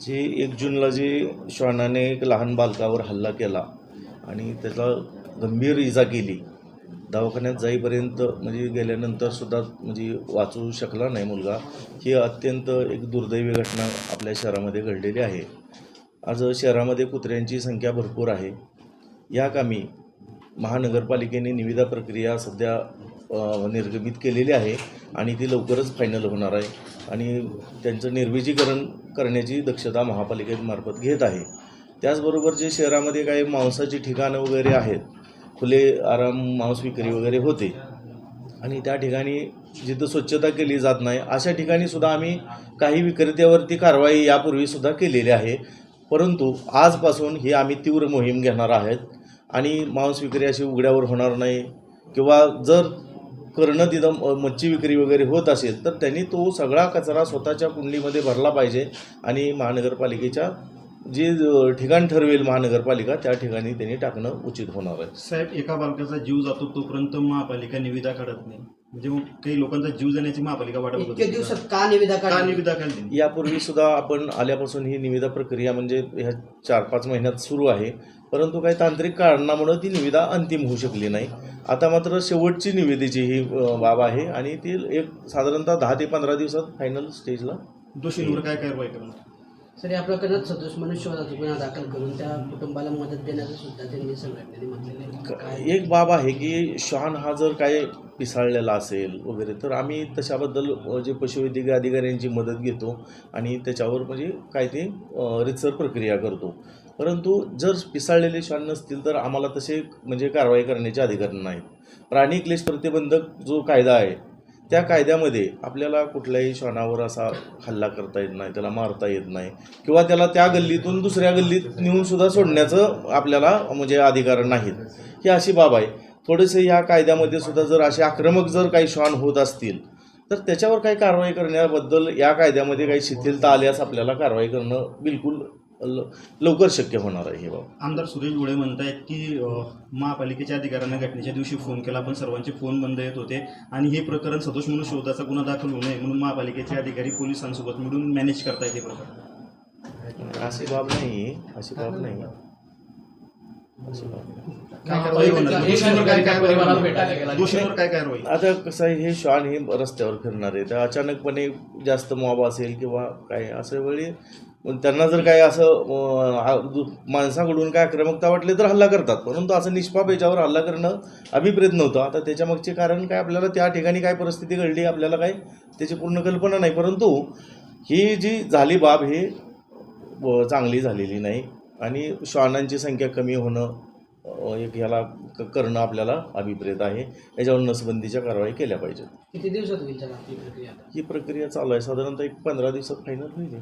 जे एक जूनला जे श्वानाने एक लहान बालकावर हल्ला केला आणि त्याला गंभीर इजा केली दवाखान्यात जाईपर्यंत म्हणजे गेल्यानंतर सुद्धा म्हणजे वाचू शकला नाही मुलगा. ही अत्यंत एक दुर्दैवी घटना आपल्या शहरामध्ये घडलेली आहे. आज शहरामध्ये कुत्र्यांची संख्या भरपूर आहे. या कामी महानगरपालिकेने निविदा प्रक्रिया सध्या निर्गमित केलेली आहे आणि ती लवकरच फायनल होणार आहे. आणि त्यांचं निर्विजीकरण करण्याची दक्षता महापालिकेमार्फत घेत आहे. त्याचबरोबर जे शहरामध्ये काही मांसाची ठिकाणं वगैरे आहेत खुले आराम मांस विक्री वगैरे होते आणि त्या ठिकाणी जिथं स्वच्छता केली जात नाही अशा ठिकाणी सुद्धा आम्ही काही विक्रेत्यावरती कारवाई यापूर्वीसुद्धा केलेली आहे. परंतु आजपासून ही आम्ही तीव्र मोहीम घेणार आहेत आणि मांस विक्री अशी उघड्यावर होणार नाही किंवा जर करणं तिथं मच्छी विक्री वगैरे होत असेल तर त्यांनी तो सगळा कचरा स्वतःच्या कुंडलीमध्ये भरला पाहिजे आणि महानगरपालिकेच्या जे ठिकाण ठरवेल महानगरपालिका त्या ठिकाणी त्यांनी टाकणं उचित होणार आहे. साहेब एका बालकाचा जीव जातो तोपर्यंत महापालिका निविदा काढत नाही. म्हणजे मग काही लोकांचा जीव जाण्याची महापालिका वाटत इतके दिवसात का? निविदा का काढली निविदा काढली? यापूर्वी सुद्धा आपण आल्यापासून ही निविदा प्रक्रिया म्हणजे ह्या चार पाच महिन्यात सुरू आहे. परंतु काही तांत्रिक कारणामुळं ती निविदा अंतिम होऊ शकली नाही. आता मात्र शेवटची निविदेची ही अ, बाब आहे आणि ती एक साधारणतः दहा ते पंधरा दिवसात फायनल स्टेजला दोषींवर काय कारवाई करणार? सर या प्रकरणात सदोष मनुष्यवधाचा गुन्हा दाखल करून त्या कुटुंबाला मदत देण्याचं सुद्धा त्यांनी संघटनेने म्हटलेलं आहे. काय एक बाब आहे की श्वान हा जर काय पिसाळलेला असेल वगैरे तर आम्ही तशाबद्दल जे पशुवैद्यकीय अधिकाऱ्यांची मदत घेतो आणि त्याच्यावर म्हणजे काय ते रितसर प्रक्रिया करतो. परंतु जर पिसाळलेले श्वान नसतील तर आम्हाला तसे म्हणजे कारवाई करण्याचे अधिकार नाहीत. प्राणी क्लेश प्रतिबंधक जो कायदा आहे त्या कायद्यामध्ये आपल्याला कुठल्याही श्वानावर असा हल्ला करता येत नाही त्याला मारता येत नाही किंवा त्याला त्या गल्लीतून दुसऱ्या गल्लीत नेऊन सुद्धा सोडण्याचं आपल्याला म्हणजे अधिकार नाहीत. ही अशी बाब आहे. थोडेसे ह्या कायद्यामध्ये सुद्धा जर असे आक्रमक जर काही श्वान होत असतील तर त्याच्यावर काही कारवाई करण्याबद्दल या कायद्यामध्ये काही शिथिलता आल्यास आपल्याला कारवाई करणं बिलकुल लवकर शक्य होणार आहे हे बाब. आमदार सुरेश गोळे म्हणतायत की अं, महापालिकेच्या अधिकाऱ्यांना घटनेच्या दिवशी फोन केला पण सर्वांचे फोन बंद येत होते आणि हे प्रकरण सदोष म्हणून शोधाचा गुन्हा दाखल होऊ नये म्हणून महापालिकेचे अधिकारी पोलिसांसोबत मिळून मॅनेज करतायत हे प्रकरण. अशी बाब नाही अशी बाब नाही. आता कसं आहे हे श्वान हे रस्त्यावर फिरणार आहे तर अचानकपणे जास्त मॉब असेल किंवा काय असं वेळी त्यांना जर काय असं माणसाकडून काय आक्रमकता वाटली तर हल्ला करतात. परंतु असं निष्पाप याच्यावर हल्ला करणं अभिप्रेत नव्हतं. आता त्याच्या मागचे कारण काय आपल्याला त्या ठिकाणी काय परिस्थिती घडली आपल्याला काय त्याची पूर्ण कल्पना नाही. परंतु ही जी झाली बाब ही चांगली झालेली नाही. आणि श्वानांची संख्या कमी होणं एक ह्याला करणं आपल्याला अभिप्रेत आहे याच्यावर नसबंदीच्या कारवाई केल्या पाहिजेत किती दिवसात होईल? ही प्रक्रिया चालू आहे साधारणतः एक पंधरा दिवसात फायनल होईल.